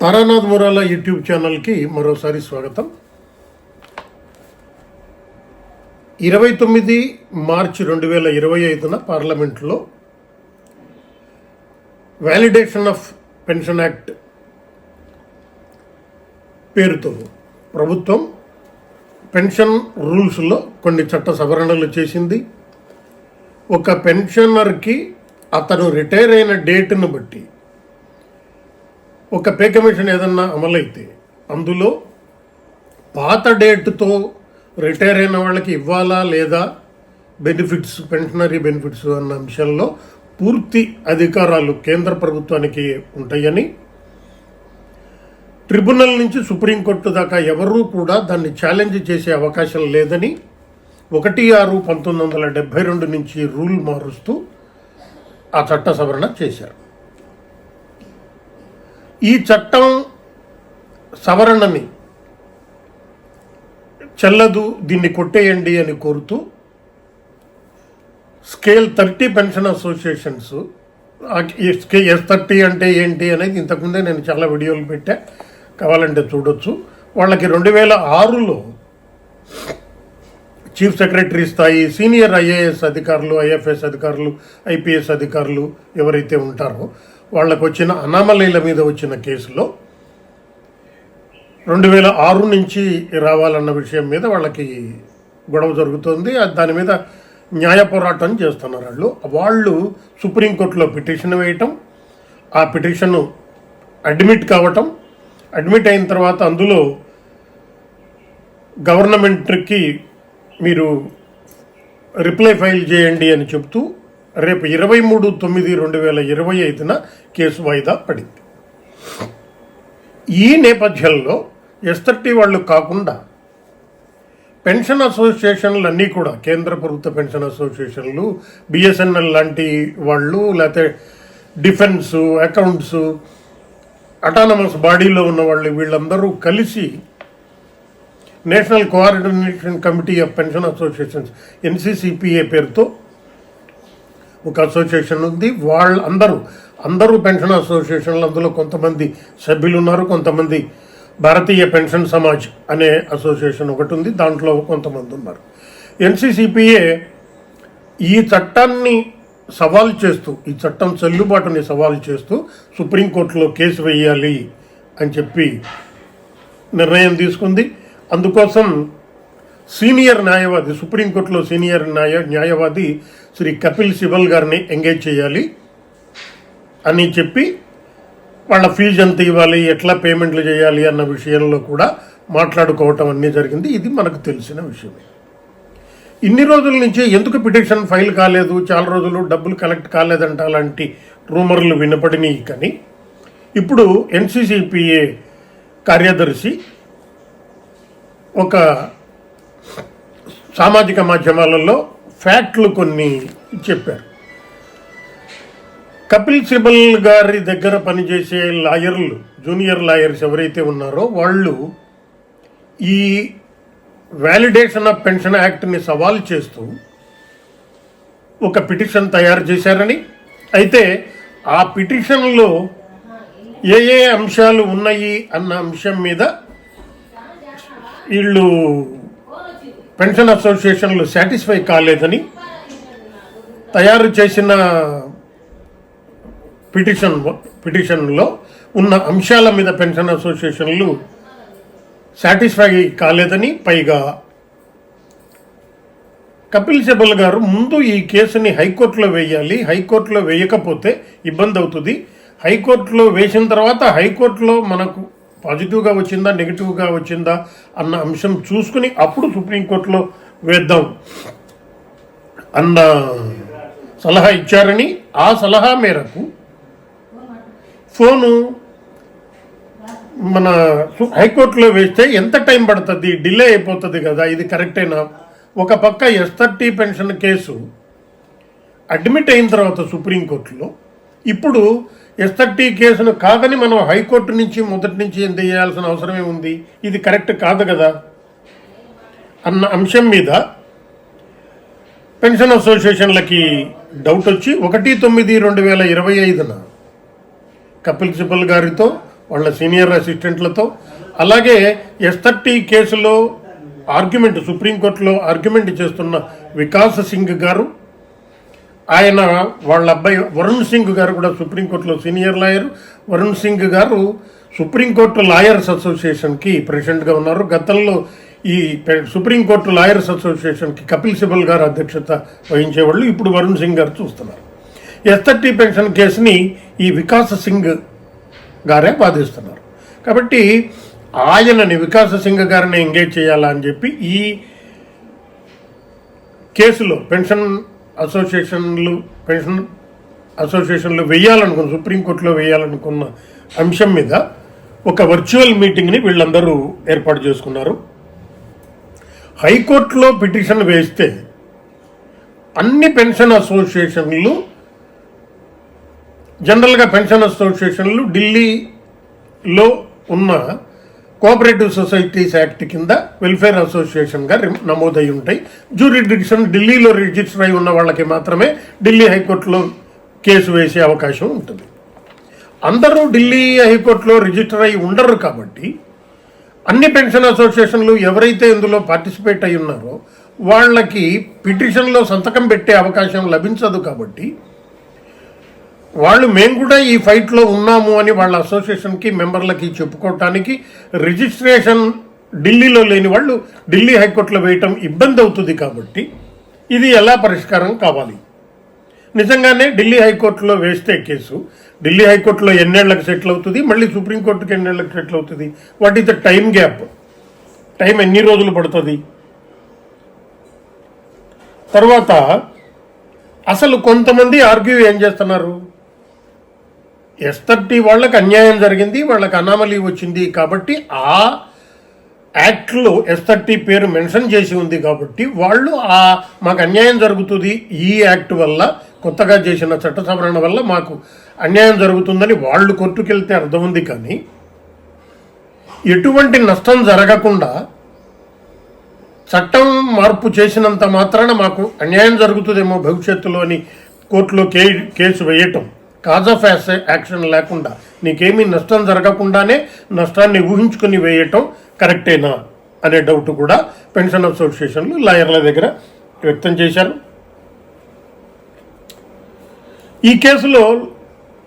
Taranath Murala YouTube ఛానల్కి మరోసారి స్వాగతం. ఇరవై తొమ్మిది మార్చి రెండు వేల ఇరవై ఐదున పార్లమెంట్లో వ్యాలిడేషన్ ఆఫ్ పెన్షన్ యాక్ట్ పేరుతో ప్రభుత్వం పెన్షన్ రూల్స్లో కొన్ని చట్ట సవరణలు చేసింది. ఒక పెన్షనర్కి అతను రిటైర్ అయిన డేట్ను బట్టి ఒక పే కమిషన్ ఏదన్నా అమలైతే అందులో పాత డేట్తో రిటైర్ అయిన వాళ్ళకి ఇవ్వాలా లేదా బెనిఫిట్స్ పెన్షనరీ బెనిఫిట్స్ అన్న అంశంలో పూర్తి అధికారాలు కేంద్ర ప్రభుత్వానికి ఉంటాయని ట్రిబ్యునల్ నుంచి సుప్రీంకోర్టు దాకా ఎవరూ కూడా దాన్ని ఛాలెంజ్ చేసే అవకాశం లేదని ఒకటి ఆరు పంతొమ్మిది వందల డెబ్బై రెండు నుంచి రూల్ మారుస్తూ ఆ చట్ట సవరణ చేశారు. ఈ చట్టం సవరణని చెల్లదు దీన్ని కొట్టేయండి అని కోరుతూ scale thirty pension associations S thirty అంటే ఏంటి అనేది ఇంతకుముందే నేను చాలా వీడియోలు పెట్టా. కావాలంటే చూడొచ్చు. వాళ్ళకి రెండు వేల ఆరులో చీఫ్ సెక్రటరీ స్థాయి సీనియర్ ఐఏఎస్ అధికారులు ఐఎఫ్ఎస్ అధికారులు ఐపీఎస్ అధికారులు ఎవరైతే ఉంటారో వాళ్ళకు వచ్చిన అనామలీల మీద వచ్చిన కేసులో రెండు వేల ఆరు నుంచి రావాలన్న విషయం మీద వాళ్ళకి గొడవ జరుగుతుంది. దాని మీద న్యాయ పోరాటం చేస్తున్నారు వాళ్ళు. వాళ్ళు సుప్రీంకోర్టులో పిటిషన్ వేయటం ఆ పిటిషన్ అడ్మిట్ కావటం అడ్మిట్ అయిన తర్వాత అందులో గవర్నమెంట్కి మీరు రిప్లై ఫైల్ చేయండి అని చెప్తూ రేపు ఇరవై మూడు తొమ్మిది రెండు వేల ఇరవై ఐదున కేసు వాయిదా పడింది. ఈ నేపథ్యంలో ఎస్ఆర్టీ వాళ్ళు కాకుండా పెన్షన్ అసోసియేషన్లు అన్నీ కూడా కేంద్ర ప్రభుత్వ పెన్షన్ అసోసియేషన్లు బిఎస్ఎన్ఎల్ లాంటి వాళ్ళు లేకపోతే డిఫెన్స్ అకౌంట్స్ అటానమస్ బాడీలో ఉన్న వాళ్ళు వీళ్ళందరూ కలిసి national coordination committee of pension associations NCCPA పేరుతో ఒక అసోసియేషన్ ఉంది. వాళ్ళు అందరూ అందరూ పెన్షన్ అసోసియేషన్లు అందులో కొంతమంది సభ్యులు ఉన్నారు కొంతమంది భారతీయ పెన్షన్ సమాజ్ అనే అసోసియేషన్ ఒకటి ఉంది. దాంట్లో కొంతమంది ఉన్నారు. ఎన్సిసిపిఏ ఈ చట్టాన్ని సవాల్ చేస్తూ ఈ చట్టం చెల్లుబాటుని సవాల్ చేస్తూ సుప్రీంకోర్టులో కేసు వేయాలి అని చెప్పి నిర్ణయం తీసుకుంది. అందుకోసం సీనియర్ న్యాయవాది సుప్రీంకోర్టులో సీనియర్ న్యాయ న్యాయవాది శ్రీ కపిల్ సిబల్ గారిని ఎంగేజ్ చేయాలి అని చెప్పి వాళ్ళ ఫీజు ఎంత ఇవ్వాలి ఎట్లా పేమెంట్లు చేయాలి అన్న విషయంలో కూడా మాట్లాడుకోవటం అన్నీ జరిగింది. ఇది మనకు తెలిసిన విషయమే. ఇన్ని రోజుల నుంచి ఎందుకు పిటిషన్ ఫైల్ కాలేదు చాలా రోజులు డబ్బులు కలెక్ట్ కాలేదంట అలాంటి రూమర్లు వినపడినాయి కానీ ఇప్పుడు ఎన్సీసీపీఏ కార్యదర్శి ఒక సామాజిక మాధ్యమాలలో ఫ్యాక్ట్లు కొన్ని చెప్పారు. కపిల్ సిబల్ గారి దగ్గర పనిచేసే లాయర్లు జూనియర్ లాయర్స్ ఎవరైతే ఉన్నారో వాళ్ళు ఈ వ్యాలిడేషన్ ఆఫ్ పెన్షన్ యాక్ట్ని సవాల్ చేస్తూ ఒక పిటిషన్ తయారు చేశారని. అయితే ఆ పిటిషన్లో ఏ ఏ అంశాలు ఉన్నాయి అన్న అంశం మీద వీళ్ళు పెన్షన్ అసోసియేషన్లు సాటిస్ఫై కాలేదని తయారు చేసిన పిటిషన్ పిటిషన్లో ఉన్న అంశాల మీద పెన్షన్ అసోసియేషన్లు సాటిస్ఫై కాలేదని పైగా కపిల్ సిబల్ గారు ముందు ఈ కేసుని హైకోర్టులో వేయాలి హైకోర్టులో వేయకపోతే ఇబ్బంది అవుతుంది హైకోర్టులో వేసిన తర్వాత హైకోర్టులో మనకు పాజిటివ్గా వచ్చిందా నెగిటివ్గా వచ్చిందా అన్న అంశం చూసుకుని అప్పుడు సుప్రీంకోర్టులో వేద్దాం. అన్న సలహా ఇచ్చారని ఆ సలహా మేరకు ఫోను మన హైకోర్టులో వేస్తే ఎంత టైం పడుతుంది? డిలే అయిపోతుంది కదా ఇది కరెక్టేనా? ఒక పక్క S thirty pension case admit అయిన తర్వాత సుప్రీంకోర్టులో ఇప్పుడు ఎస్ఆర్టీ కేసును కాదని మనం హైకోర్టు నుంచి మొదటి నుంచి ఎంత చేయాల్సిన అవసరమే ఉంది. ఇది కరెక్ట్ కాదు కదా? అన్న అంశం మీద పెన్షన్ అసోసియేషన్లకి డౌట్ వచ్చి ఒకటి తొమ్మిది రెండు వేల ఇరవై ఐదున కపిల్ సిబల్ గారితో వాళ్ళ సీనియర్ అసిస్టెంట్లతో అలాగే ఎస్ థర్టీ కేసులో ఆర్గ్యుమెంట్ సుప్రీంకోర్టులో ఆర్గ్యుమెంట్ చేస్తున్న వికాస్ సింగ్ గారు ఆయన వాళ్ళ అబ్బాయి వరుణ్ సింగ్ గారు కూడా సుప్రీంకోర్టులో సీనియర్ లాయర్. వరుణ్ సింగ్ గారు సుప్రీంకోర్టు లాయర్స్ అసోసియేషన్కి ప్రెసిడెంట్గా ఉన్నారు. గతంలో ఈ సుప్రీంకోర్టు లాయర్స్ అసోసియేషన్కి కపిల్ సిబల్ గారు అధ్యక్షత వహించేవాళ్ళు ఇప్పుడు వరుణ్ సింగ్ గారు చూస్తున్నారు. ఎస్ఆర్టీ పెన్షన్ కేసుని ఈ వికాస్ సింగ్ గారే బాధిస్తున్నారు. కాబట్టి ఆయనని వికాస్ సింగ్ గారిని ఎంగేజ్ చేయాలా అని చెప్పి ఈ కేసులో పెన్షన్ అసోసియేషన్లు పెన్షన్ అసోసియేషన్లు వేయాలనుకున్న సుప్రీంకోర్టులో వేయాలనుకున్న అంశం మీద ఒక వర్చువల్ మీటింగ్ని వీళ్ళందరూ ఏర్పాటు చేసుకున్నారు. హైకోర్టులో పిటిషన్ వేస్తే అన్ని పెన్షన్ అసోసియేషన్లు జనరల్గా పెన్షన్ అసోసియేషన్లు ఢిల్లీలో ఉన్న కోఆపరేటివ్ సొసైటీస్ యాక్ట్ కింద వెల్ఫేర్ అసోసియేషన్గా నమోదై ఉంటాయి జ్యూరిడిక్షన్ ఢిల్లీలో రిజిస్టర్ అయి ఉన్న వాళ్ళకి మాత్రమే ఢిల్లీ హైకోర్టులో కేసు వేసే అవకాశం ఉంటుంది. అందరూ ఢిల్లీ హైకోర్టులో రిజిస్టర్ అయి ఉండరు కాబట్టి అన్ని పెన్షన్ అసోసియేషన్లు ఎవరైతే ఇందులో పార్టిసిపేట్ అయి ఉన్నారో వాళ్ళకి పిటిషన్లో సంతకం పెట్టే అవకాశం లభించదు కాబట్టి వాళ్ళు మేము కూడా ఈ ఫైట్లో ఉన్నాము అని వాళ్ళ అసోసియేషన్కి మెంబర్లకి చెప్పుకోవటానికి రిజిస్ట్రేషన్ ఢిల్లీలో లేని వాళ్ళు ఢిల్లీ హైకోర్టులో వేయటం ఇబ్బంది అవుతుంది కాబట్టి ఇది ఎలా పరిష్కారం కావాలి? నిజంగానే ఢిల్లీ హైకోర్టులో వేస్తే కేసు ఢిల్లీ హైకోర్టులో ఎన్నేళ్ళకు సెటిల్ అవుతుంది మళ్ళీ సుప్రీంకోర్టుకి ఎన్నేళ్ళకు సెటిల్ అవుతుంది. What is the time gap? Time ఎన్ని రోజులు పడుతుంది? తర్వాత అసలు కొంతమంది ఆర్గ్యూ ఏం చేస్తున్నారు? ఎస్ థర్టీ వాళ్ళకి అన్యాయం జరిగింది వాళ్ళకి అనామలీ వచ్చింది కాబట్టి ఆ యాక్ట్లో ఎస్ థర్టీ పేరు మెన్షన్ చేసి ఉంది కాబట్టి వాళ్ళు ఆ మాకు అన్యాయం జరుగుతుంది ఈ యాక్ట్ వల్ల కొత్తగా చేసిన చట్ట సవరణ వల్ల మాకు అన్యాయం జరుగుతుందని వాళ్ళు కోర్టుకెళ్తే అర్థం ఉంది కానీ ఎటువంటి నష్టం జరగకుండా చట్టం మార్పు చేసినంత మాత్రాన మాకు అన్యాయం జరుగుతుందేమో భవిష్యత్తులో అని కోర్టులో కే కేసు వేయటం. కాజ్ ఆఫ్ యాక్షన్ లేకుండా నీకేమీ నష్టం జరగకుండానే నష్టాన్ని ఊహించుకుని వేయటం కరెక్టేనా అనే డౌట్ కూడా పెన్షన్ అసోసియేషన్లు లాయర్ల దగ్గర వ్యక్తం చేశారు. ఈ కేసులో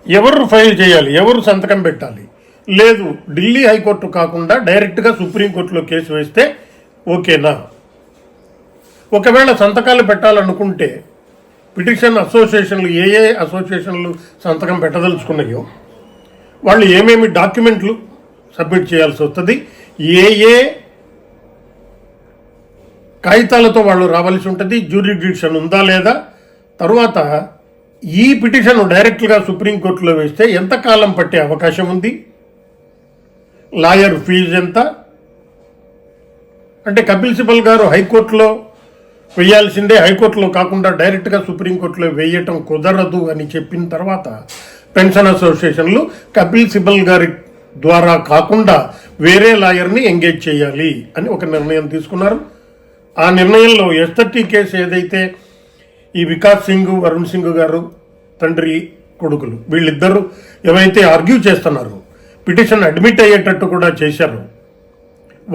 ఎవరు ఫైల్ చేయాలి? ఎవరు సంతకం పెట్టాలి? లేదు ఢిల్లీ హైకోర్టు కాకుండా డైరెక్ట్గా సుప్రీంకోర్టులో కేసు వేస్తే ఓకేనా? ఒకవేళ సంతకాలు పెట్టాలనుకుంటే పిటిషన్ అసోసియేషన్లు ఏ ఏ అసోసియేషన్లు సంతకం పెట్టదలుచుకున్నాయో వాళ్ళు ఏమేమి డాక్యుమెంట్లు సబ్మిట్ చేయాల్సి వస్తుంది ఏ ఏ కాగితాలతో వాళ్ళు రావాల్సి ఉంటుంది జ్యూరిడిక్షన్ ఉందా లేదా తరువాత ఈ పిటిషన్ డైరెక్ట్గా సుప్రీంకోర్టులో వేస్తే ఎంత కాలం పట్టే అవకాశం ఉంది లాయర్ ఫీజు ఎంత అంటే కపిల్ సిబల్ గారు హైకోర్టులో వేయాల్సిందే హైకోర్టులో కాకుండా డైరెక్ట్గా సుప్రీంకోర్టులో వేయటం కుదరదు అని చెప్పిన తర్వాత పెన్షన్ అసోసియేషన్లు కపిల్ సిబల్ గారి ద్వారా కాకుండా వేరే లాయర్ని ఎంగేజ్ చేయాలి అని ఒక నిర్ణయం తీసుకున్నారు. ఆ నిర్ణయంలో ఎస్థర్టీ కేసు ఏదైతే ఈ వికాస్ సింగ్ వరుణ్ సింగ్ గారు తండ్రి కొడుకులు వీళ్ళిద్దరూ ఏవైతే ఆర్గ్యూ చేస్తున్నారో పిటిషన్ అడ్మిట్ అయ్యేటట్టు కూడా చేశారు.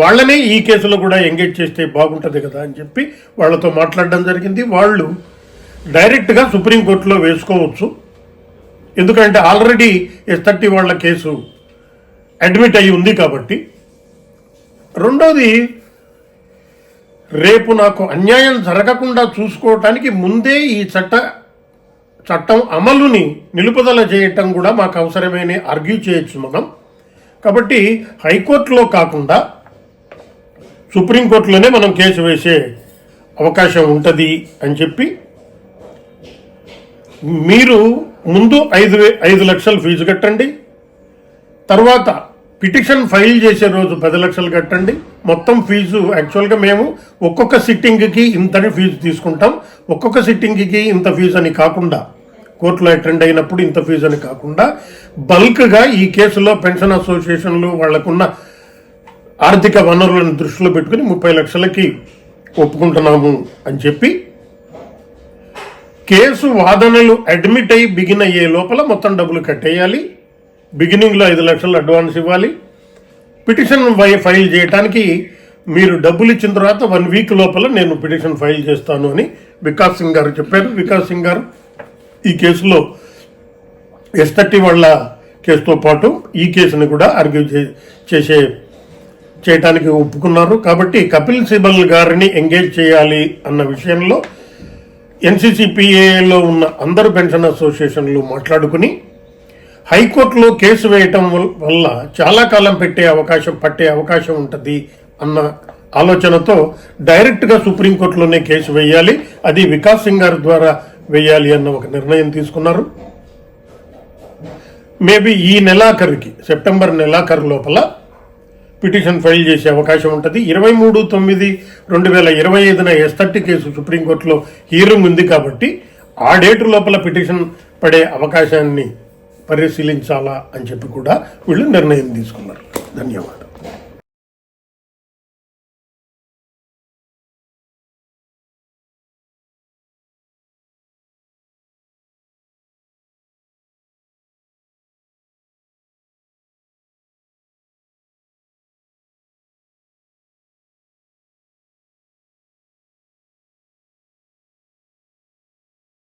వాళ్ళనే ఈ కేసులో కూడా ఎంగేజ్ చేస్తే బాగుంటుంది కదా అని చెప్పి వాళ్ళతో మాట్లాడడం జరిగింది. వాళ్ళు డైరెక్ట్గా సుప్రీంకోర్టులో వేసుకోవచ్చు. ఎందుకంటే ఆల్రెడీ ఎస్ థర్టీ వాళ్ళ కేసు అడ్మిట్ అయి ఉంది కాబట్టి. రెండోది రేపు నాకు అన్యాయం జరగకుండా చూసుకోవటానికి ముందే ఈ చట్ట చట్టం అమలుని నిలుపుదల చేయటం కూడా మాకు అవసరమని ఆర్గ్యూ చేయొచ్చు మనం. కాబట్టి హైకోర్టులో కాకుండా సుప్రీంకోర్టులోనే మనం కేసు వేసే అవకాశం ఉంటుంది అని చెప్పి మీరు ముందు ఐదు వే ఐదు లక్షలు ఫీజు కట్టండి. తర్వాత పిటిషన్ ఫైల్ చేసే రోజు పది లక్షలు కట్టండి. మొత్తం ఫీజు యాక్చువల్గా మేము ఒక్కొక్క సిట్టింగ్కి ఇంతని ఫీజు తీసుకుంటాం. ఒక్కొక్క సిట్టింగ్కి ఇంత ఫీజు అని కాకుండా కోర్టులో అటెండ్ అయినప్పుడు ఇంత ఫీజు అని కాకుండా బల్క్గా ఈ కేసులో పెన్షన్ అసోసియేషన్లు వాళ్ళకున్న ఆర్థిక వనరులను దృష్టిలో పెట్టుకుని ముప్పై లక్షలకి ఒప్పుకుంటున్నాము అని చెప్పి కేసు వాదనలు అడ్మిట్ అయి బిగిన్ అయ్యే లోపల మొత్తం డబ్బులు కట్టేయాలి. బిగినింగ్లో ఐదు లక్షలు అడ్వాన్స్ ఇవ్వాలి. పిటిషన్ వై- ఫైల్ చేయడానికి మీరు డబ్బులు ఇచ్చిన తర్వాత వన్ వీక్ లోపల నేను పిటిషన్ ఫైల్ చేస్తాను అని వికాస్ సింగ్ గారు చెప్పారు. వికాస్ సింగ్ గారు ఈ కేసులో ఎస్ థర్టీ వాళ్ళ కేసుతో పాటు ఈ కేసుని కూడా ఆర్గ్యూ చే- చేసే చేయటానికి ఒప్పుకున్నారు. కాబట్టి కపిల్ సిబల్ గారిని ఎంగేజ్ చేయాలి అన్న విషయంలో ఎన్సీసీపీఏలో ఉన్న అందరు పెన్షన్ అసోసియేషన్లు మాట్లాడుకుని హైకోర్టులో కేసు వేయటం వల్ల చాలా కాలం పెట్టే అవకాశం పట్టే అవకాశం ఉంటుంది అన్న ఆలోచనతో డైరెక్ట్గా సుప్రీంకోర్టులోనే కేసు వేయాలి. అది వికాస్ సింగ్ గారి ద్వారా వేయాలి అన్న ఒక నిర్ణయం తీసుకున్నారు. మేబీ ఈ నెలాఖరికి సెప్టెంబర్ నెలాఖరు లోపల పిటిషన్ ఫైల్ చేసే అవకాశం ఉంటుంది. ఇరవై మూడు తొమ్మిది రెండు వేల ఇరవై ఐదున ఎస్థర్టీ కేసు సుప్రీంకోర్టులో హీరింగ్ ఉంది కాబట్టి ఆ డేటు లోపల పిటిషన్ పడే అవకాశాన్ని పరిశీలించాలా అని చెప్పి కూడా వీళ్ళు నిర్ణయం తీసుకున్నారు. ధన్యవాదాలు.